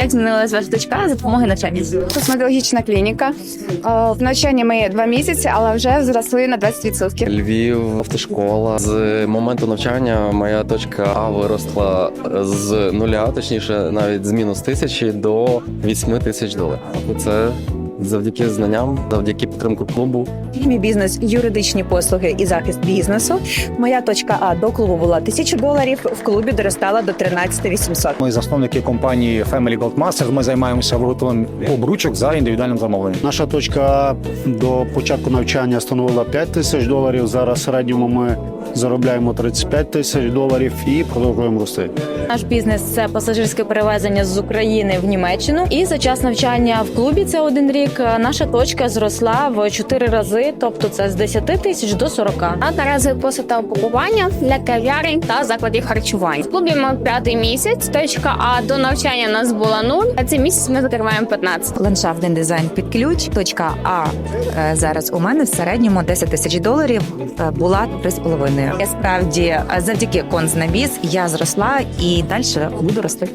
Як змінилась ваша точка за допомогою навчання? Косметологічна клініка. Е, В навчанні ми два місяці, але вже зросли на 20%. Львів, автошкола. З моменту навчання моя точка А виросла з нуля, точніше, навіть з мінус тисячі до 8 тисяч доларів. Це завдяки знанням, завдяки підтримку клубу. Мій бізнес юридичні послуги і захист бізнесу. Моя точка А до клубу була тисяча доларів. В клубі доростала до 13 800. Ми засновники компанії Family Gold Masters. Ми займаємося виготовленням обручок за індивідуальним замовленням. Наша точка А до початку навчання становила 5 тисяч доларів. Зараз в середньому ми заробляємо 35 тисяч доларів і продовжуємо рости. Наш бізнес це пасажирське перевезення з України в Німеччину. І за час навчання в клубі це один рік. Наша точка зросла в 4 рази, тобто це з 10 тисяч до 40. А наразі посуд та упакування для кав'ярень та закладів харчувань. В клубі ми п'ятий місяць. Точка А до навчання у нас була нуль. А цей місяць ми закриваємо 15. Ландшафтний дизайн під ключ. Точка А е, зараз у мене в середньому 10 тисяч доларів е, була 3,5. Я справді е, завдяки конзнабіз я зросла і далі буду рости.